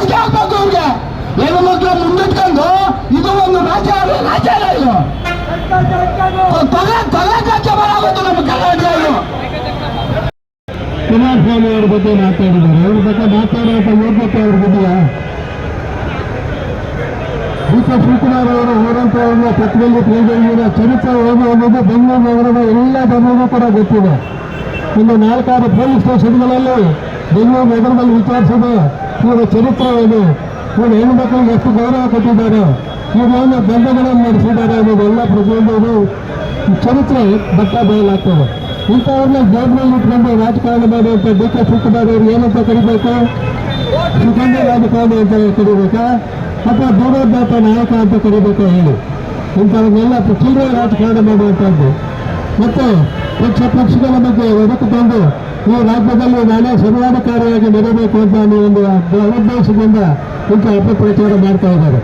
ಪ್ರಶ್ನೆ ಆಗ್ಬೇಕು ಅವ್ರಿಗೆ ಹೆಣ್ಣು ಮಕ್ಕಳು ಮುಂದಿಟ್ಕೊಂಡು ಇದು ಒಂದು ರಾಜ್ಯ ರಾಜ್ಯನ ಇದು. ರಾಜ್ಯ ಬರಾಗುತ್ತೆ ಇದು ಕುಮಾರಸ್ವಾಮಿ ಅವ್ರ ಬಗ್ಗೆ ಮಾತಾಡಿದ್ದಾರೆ. ಅವ್ರ ಬಗ್ಗೆ ಮಾತಾಡುವಂತ ಯೋಗ್ಯತೆ ಅವ್ರಿಗೆ ಇದೆಯಾ ಡಿ ಶಿವಕುಮಾರ್ ಅವರು ಹೋದಂತ ಒಂದು ಪ್ರತಿಯೊಂದು ತಿಳಿದಿರುವ ಚರಿತ್ರೆ ಹೋಗಿ ಅನ್ನೋದು ಬೆಂಗಳೂರು ನಗರದ ಎಲ್ಲ ಜನರಿಗೂ ಕೂಡ ಗೊತ್ತಿದೆ. ಇನ್ನು ನಾಲ್ಕಾರು ಪೊಲೀಸ್ ಸ್ಟೇಷನ್ಗಳಲ್ಲಿ ಬೆಂಗಳೂರು ನಗರದಲ್ಲಿ ವಿಚಾರಿಸಿದೆ. ಇವರ ಚರಿತ್ರೆಯನ್ನು ಇವರು ಹೆಣ್ಮಕ್ಳಿಗೆ ಎಷ್ಟು ಗೌರವ ಕೊಟ್ಟಿದ್ದಾರೆ ಇವರು ಏನು ದಂಧೆಗಳನ್ನು ನಡೆಸಿದ್ದಾರೆ ಅನ್ನೋದೆಲ್ಲ ಪ್ರತಿಯೊಂದು ಚರಿತ್ರೆ ಬಟ್ಟ ಬಯಲಾಗ್ತದೆ. ಇಂಥವ್ರನ್ನ ಜೇಬ್ನಲ್ಲಿ ಇಟ್ಕೊಂಡು ರಾಜಕಾರಣ ಮಾಡುವಂಥ ಡಿ ಕೆ ಶಿವಕುಮಾರ್ ಅವರು ಏನಂತ ಕರಿಬೇಕು? ಸುಗಂಧ ರಾಜಕಾರಣಿ ಅಂತ ಕರಿಬೇಕಾ? ಅಥವಾ ದೂರೋದ್ದಾತ ನಾಯಕ ಅಂತ ಕರಿಬೇಕಾ ಹೇಳಿ? ಇಂಥವ್ರನ್ನೆಲ್ಲ ಚಿಲ್ಲರೆ ರಾಜಕಾರಣ ಮಾಡುವಂಥದ್ದು ಮತ್ತೆ ಪಕ್ಷ ಪಕ್ಷಗಳ ಬಗ್ಗೆ ಒದಗಿಕೊಂಡು ಈ ರಾಜ್ಯದಲ್ಲಿ ನಾನೇ ಸರ್ವಾಧಿಕಾರಿಯಾಗಿ ನಡೆಯಬೇಕು ಅಂತ ಒಂದು ಉದ್ದೇಶದಿಂದ ಇಂಥ ಅಪಪ್ರಚಾರ ಮಾಡ್ತಾ ಇದ್ದಾರೆ.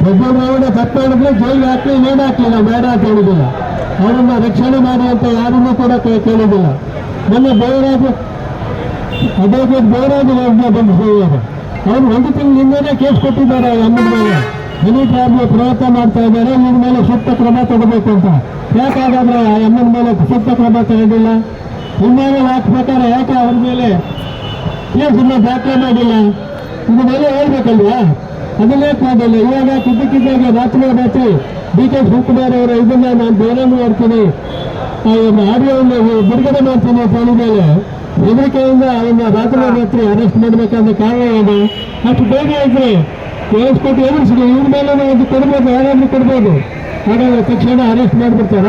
ಪ್ರಜ್ವಲ್ ತಪ್ಪು ಮಾಡಿದ್ರೆ ಜೈಲಿಗೆ ಹಾಕಲಿ ಹಾಕಿ ನಾವು ಬೇಡ ಅಂತ ಹೇಳಿದಿಲ್ಲ ಅವರನ್ನ ರಕ್ಷಣೆ ಮಾಡಿ ಅಂತ ಯಾರನ್ನೂ ಕೂಡ ಕೇಳಿದಿಲ್ಲ ನನ್ನ ಬೇರಾಜ ಅಡ್ವೊಕೇಟ್ ಬೇರಾಜ ಬಂದು ಹೋಗಿದ್ದಾರೆ. ಅವ್ರು ಒಂದು ತಿಂಗಳಿಂದನೇ ಕೇಸ್ ಕೊಟ್ಟಿದ್ದಾರೆ ಅಮ್ಮನ ಮೇಲೆ. ಮಿನಿಟ್ ಆಗಿ ಪ್ರಯತ್ನ ಮಾಡ್ತಾ ಇದ್ದಾರೆ ನಿನ್ನ ಮೇಲೆ ಸೂಕ್ತ ಕ್ರಮ ತಗೋಬೇಕು ಅಂತ. ಯಾಕಾಗಾದ್ರೆ ಆ ಅಮ್ಮನ ಮೇಲೆ ಸೂಕ್ತ ಕ್ರಮ ತಗೊಂಡಿಲ್ಲ? ಇನ್ನೇನು ಹಾಕ್ಬೇಕಾದ್ರೆ ಯಾಕೆ ಅವ್ರ ಮೇಲೆ ಕೇಸನ್ನ ದಾಖಲೆ ಮಾಡಿಲ್ಲ? ಇದನ್ನೆಲ್ಲ ಹೇಳ್ಬೇಕಲ್ವಾ? ಅದನ್ನೇ ಕಾದಲ್ಲ ಇವಾಗ ಕಿದ್ದಕ್ಕಿದ್ದಾಗ ರಾತ್ರಿ ರಾತ್ರಿ ಡಿ ಕೆ ಶಿವಕುಮಾರ್ ಅವರ ಇದನ್ನ ನಾನು ಬೇರೆ ಮಾಡ್ತೀನಿ. ಆಡಿಯೋವನ್ನು ಬಿಡುಗಡೆ ಮಾಡ್ತೀನಿ ಅಂತ ಹೇಳಿದ್ಮೇಲೆ ಹೆದರಿಕೆಯಿಂದ ಅವನ್ನ ರಾತ್ರಿ ರಾತ್ರಿ ಅರೆಸ್ಟ್ ಮಾಡಬೇಕಾದ ಕಾರಣ ಏನು? ಅಷ್ಟು ಬೇಗ ಇದ್ರೆ ಕೇಸ್ ಕೊಟ್ಟು ಎದುರಿಸಿದೆ ಇವ್ರ ಮೇಲೆ ಒಂದು ಕೊಡ್ಬೋದು, ಯಾರಾದ್ರೂ ಕೊಡ್ಬೋದು. ಹಾಗಾದ್ರೆ ತಕ್ಷಣ ಅರೆಸ್ಟ್ ಮಾಡಿಬಿಡ್ತಾರ?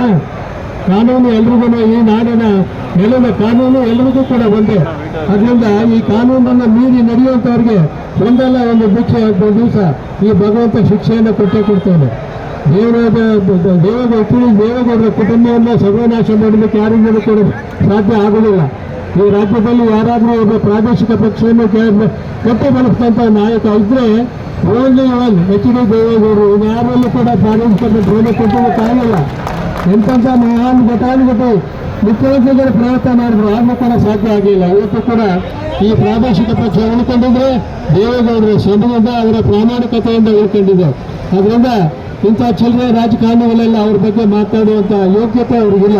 ಕಾನೂನು ಎಲ್ರಿಗೂ ಈ ನಾಡಿನ ನೆಲದ ಕಾನೂನು ಎಲ್ಲರಿಗೂ ಕೂಡ ಒಂದೇ. ಅದರಿಂದ ಈ ಕಾನೂನನ್ನು ಮೀರಿ ನಡೆಯುವಂಥವ್ರಿಗೆ ಒಂದಲ್ಲ ಒಂದು ಭಿಕ್ಷೆ ಒಂದು ದಿವಸ. ಈ ಭಗವಂತ ಶಿಕ್ಷೆಯನ್ನು ಕೊಟ್ಟೇ ಕೊಡ್ತಾನೆ. ದೇವರಾಜ, ದೇವರ ತಿಳಿ ದೇವೇಗೌಡರ ಕುಟುಂಬವನ್ನು ಸರ್ವನಾಶ ಮಾಡಲಿಕ್ಕೆ ಯಾರಿಂದಲೂ ಕೂಡ ಸಾಧ್ಯ ಆಗೋದಿಲ್ಲ ಈ ರಾಜ್ಯದಲ್ಲಿ ಯಾರಾದರೂ ಒಬ್ಬ ಪ್ರಾದೇಶಿಕ ಪಕ್ಷವನ್ನು ಕಟ್ಟಿ ಬೆಳೆಸಿದಂಥ ನಾಯಕ ಇದ್ರೆ ಓನ್ಲಿ ಒನ್ ಎಚ್ ಡಿ ದೇವೇಗೌಡರು. ಯಾರಲ್ಲೂ ಕೂಡ ಪ್ರಾದೇಶಿಕ ಪಕ್ಷವನ್ನು ಕಾಯಿಲ್ಲ ಎಂತೆಂಥ ಮಹಾನ್ ಮುಖ್ಯಮಂತ್ರಿಗಳು ಪ್ರಯತ್ನ ಮಾಡಿದ್ರು. ಆಗ ಕೂಡ ಸಾಧ್ಯ ಆಗಲಿಲ್ಲ. ಇವತ್ತು ಕೂಡ ಈ ಪ್ರಾದೇಶಿಕ ಪಕ್ಷ ಉಳ್ಕೊಂಡಿದ್ರೆ ದೇವೇಗೌಡರು ಶ್ರಮದಿಂದ ಅವರ ಪ್ರಾಮಾಣಿಕತೆಯಿಂದ ಉಳ್ಕೊಂಡಿದ್ದರು ಅದರಿಂದ ಇಂಥ ಚಿಲ್ಲರೆ ರಾಜಕಾರಣಿಗಳೆಲ್ಲ ಅವ್ರ ಬಗ್ಗೆ ಮಾತಾಡುವಂಥ ಯೋಗ್ಯತೆ ಅವ್ರಿಗಿಲ್ಲ.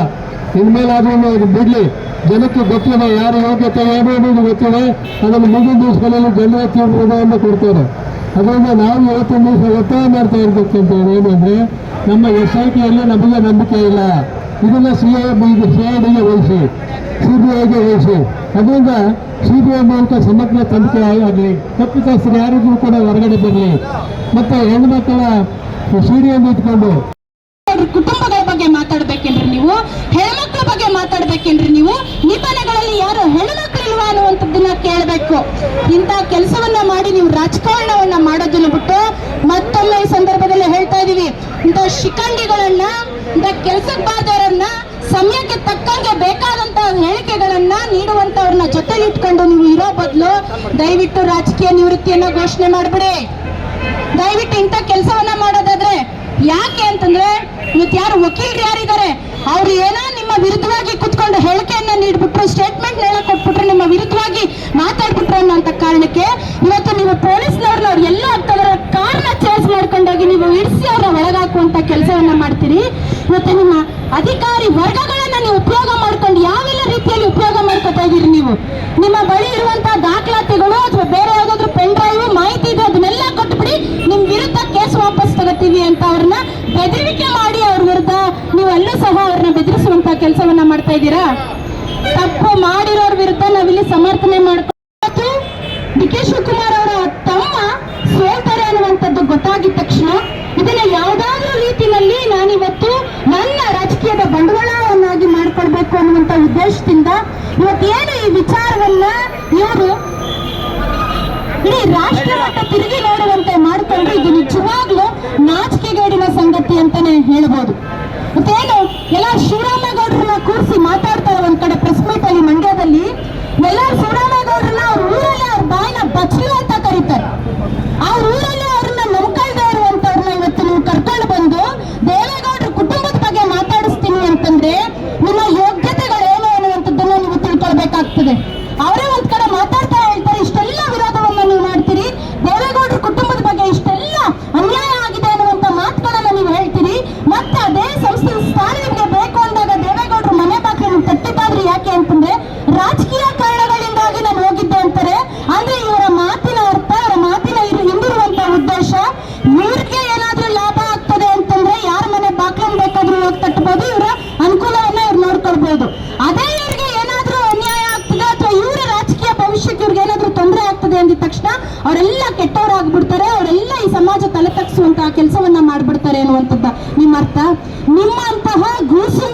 ಇನ್ಮೇಲಾದ್ರೂ ಅವ್ರು ಬಿಡ್ಲಿ. ಜನಕ್ಕೆ ಗೊತ್ತಿಲ್ಲ ಯಾರ ಯೋಗ್ಯತೆ ಏನು ಅನ್ನೋದು ಗೊತ್ತಿದೆ ಅದನ್ನು ಮುಂದಿನ ದಿವಸಗಳಲ್ಲಿ ಜನರ ತೀರ್ಮಾನವನ್ನು ಕೊಡ್ತಾರೆ. ಅದರಿಂದ ನಾವು ಇವತ್ತಿನ ದಿವಸ ಒತ್ತಾಯ ಮಾಡ್ತಾ ಇರಬೇಕು ಏನು ಅಂದ್ರೆ ನಮ್ಮ ಎಸ್ ಐ ಟಿಯಲ್ಲಿ ನಮಗೆ ನಂಬಿಕೆ ಇಲ್ಲ. ಇದನ್ನ ಸಿ ಎ ಸಿ ಐ ಡಿಗೆ ವಹಿಸಿ ಸಿ ಬಿ ಐಗೆ ವಹಿಸಿ ಅದರಿಂದ ಸಿ ಬಿ ಐ ಮೂಲಕ ಸಮಗ್ರ ತನಿಖೆ ಆಗಲಿ ತಪ್ಪಿತಸ್ಥರು ಯಾರಿಗೂ ಕೂಡ ಹೊರಗಡೆ ಬರಲಿ. ಮತ್ತೆ ಡಿ ಅನ್ನು ಇಟ್ಕೊಂಡು. ಕುಟುಂಬಗಳ ಬಗ್ಗೆ ಮಾತಾಡ್ಬೇಕೇನ್ರಿ ನೀವು? ಹೆಣ್ಮಕ್ಳ ಬಗ್ಗೆ ಮಾತಾಡ್ಬೇಕೇನ್ರಿ ನೀವು? ನಿಬಂಧನೆಗಳಲ್ಲಿ ಯಾರು ಹೆಣ್ಮಕ್ಳಿಲ್ವಾ ಅನ್ನುವಂಥದ್ದನ್ನ ಕೇಳಬೇಕು. ಇಂಥ ಕೆಲಸವನ್ನ ಮಾಡಿ ನೀವು ರಾಜಕಾರಣವನ್ನ ಮಾಡೋದನ್ನ ಬಿಟ್ಟು ಮತ್ತೊಮ್ಮೆ ಈ ಸಂದರ್ಭದಲ್ಲಿ ಹೇಳ್ತಾ ಇದೀವಿ. ಇಂಥ ಶಿಖಂಡಿಗಳನ್ನ ಕೆಲ್ಸಕ್ಕೆ ಬಾರದವರನ್ನ ಸಮಯಕ್ಕೆ ತಕ್ಕಂಗೆ ಬೇಕಾದಂತ ಹೇಳಿಕೆಗಳನ್ನ ನೀಡುವಂತವ್ರನ್ನ ಜೊತೆಲಿ ಇಟ್ಕೊಂಡು ನೀವು ಇರೋ ಬದಲು ದಯವಿಟ್ಟು ರಾಜಕೀಯ ನಿವೃತ್ತಿಯನ್ನ ಘೋಷಣೆ ಮಾಡ್ಬಿಡಿ. ದಯವಿಟ್ಟು ಇಂಥ ಕೆಲಸವನ್ನ ಮಾಡೋದಾದ್ರೆ ಯಾಕೆ ಅಂತಂದ್ರೆ ಇವತ್ತು ಯಾರು ವಕೀಲರು ಯಾರಿದ್ದಾರೆ? ಅವ್ರು ಏನೋ ನಿಮ್ಮ ವಿರುದ್ಧವಾಗಿ ಕುತ್ಕೊಂಡು ಹೇಳಿಕೆಯನ್ನ ನೀಡ್ಬಿಟ್ರು ಸ್ಟೇಟ್ಮೆಂಟ್ ಹೇಳಕ್ ಕೊಟ್ಬಿಟ್ರು, ನಿಮ್ಮ ವಿರುದ್ಧವಾಗಿ ಮಾತಾಡ್ಬಿಟ್ರು ಅನ್ನೋಂಥ ಕಾರಣಕ್ಕೆ ಇವತ್ತು ನೀವು ಪೊಲೀಸ್ನವ್ರನ್ನ ಅವ್ರು ಎಲ್ಲ ಆಗ್ತದರ ಕಾರಣ ಚೇಂಜ್ ಮಾಡ್ಕೊಂಡೋಗಿ ನೀವು ಇಡಿಸಿ ಅವರ ಒಳಗಾಕುವಂತ ಕೆಲಸವನ್ನ ಮಾಡ್ತೀರಿ. ಮತ್ತೆ ನಿಮ್ಮ ಅಧಿಕಾರಿ ವರ್ಗಗಳನ್ನ ನೀವು ಉಪಯೋಗ ಮಾಡ್ಕೊಂಡು ಯಾವೆಲ್ಲ ರೀತಿಯಲ್ಲಿ ಉಪಯೋಗ ಮಾಡ್ಕೊತಾ ಇದೀರಿ ನೀವು? ನಿಮ್ಮ ಬಳಿ ಇರುವಂತ ದಾಖಲಾತಿಗಳು ಅಥವಾ ಬೇರೆ ಯಾವ್ದಾದ್ರು ಪೆನ್ ಡ್ರೈವ್, ಮಾಹಿತಿ ಇದೆ, ಅದನ್ನೆಲ್ಲ ಕೊಟ್ಬಿಡಿ. ನಿಮ್ ವಿರುದ್ಧ ಕೇಸ್ ವಾಪಸ್ ತಗೋತೀವಿ ಅಂತ ಅವ್ರನ್ನ ಬೆದರಿಕೆ ಮಾಡಿ ಅವ್ರ ವಿರುದ್ಧ ನೀವು ಅಲ್ಲೂ ಸಹ ಅವ್ರನ್ನ ಬೆದರಿಸುವಂತ ಕೆಲಸವನ್ನ ಮಾಡ್ತಾ ಇದ್ದೀರಾ? ತಪ್ಪು ಮಾಡಿರೋರ್ ವಿರುದ್ಧ ನಾವಿಲ್ಲಿ ಸಮರ್ಥನೆ ಮಾಡ್ಕೊಂಡು ಡಿ ಕೆ ಶಿವಕುಮಾರ್ ಅವರ ತಮ್ಮ ಸೋಲ್ತಾರೆ ಅನ್ನುವಂಥದ್ದು ಗೊತ್ತಾಗಿದ ತಕ್ಷಣ ಇದನ್ನ ಯಾವ್ದಾದ್ರೂ ರೀತಿಯಲ್ಲಿ ನಾನಿವತ್ತು ನನ್ನ ರಾಜಕೀಯದ ಬಂಡವಾಳವನ್ನಾಗಿ ಮಾಡ್ಕೊಳ್ಬೇಕು ಅನ್ನುವಂತ ಉದ್ದೇಶದಿಂದ ಇವತ್ತೇನು ಈ ವಿಚಾರವನ್ನ ಇವರು ಇಡೀ ರಾಷ್ಟ್ರ ಮಟ್ಟ ತಿರುಗಿ ನೋಡುವಂತೆ ಮಾಡಿಕೊಂಡು ಇದು ನಿಜವಾಗ್ಲೂ ನಾಚಿಕೆಗೇಡಿನ ಸಂಗತಿ ಅಂತಾನೆ ಹೇಳ್ಬೋದು. ಆಗಿದೆ ಅಂದಿದ ತಕ್ಷಣ ಅವರೆಲ್ಲ ಕೆಟ್ಟವರಾಗ್ಬಿಡ್ತಾರೆ, ಅವರೆಲ್ಲ ಈ ಸಮಾಜ ತಲೆ ತಗ್ಸುವಂತಹ ಕೆಲಸವನ್ನ ಮಾಡ್ಬಿಡ್ತಾರೆ ಅನ್ನುವಂಥದ್ದ ನಿಮ್ಮ ಅರ್ಥ? ನಿಮ್ಮ ನಿಮ್ಮಂತಹ ಗೂಸು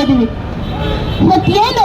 ಇದೀವಿ ಇವತ್ತೇನು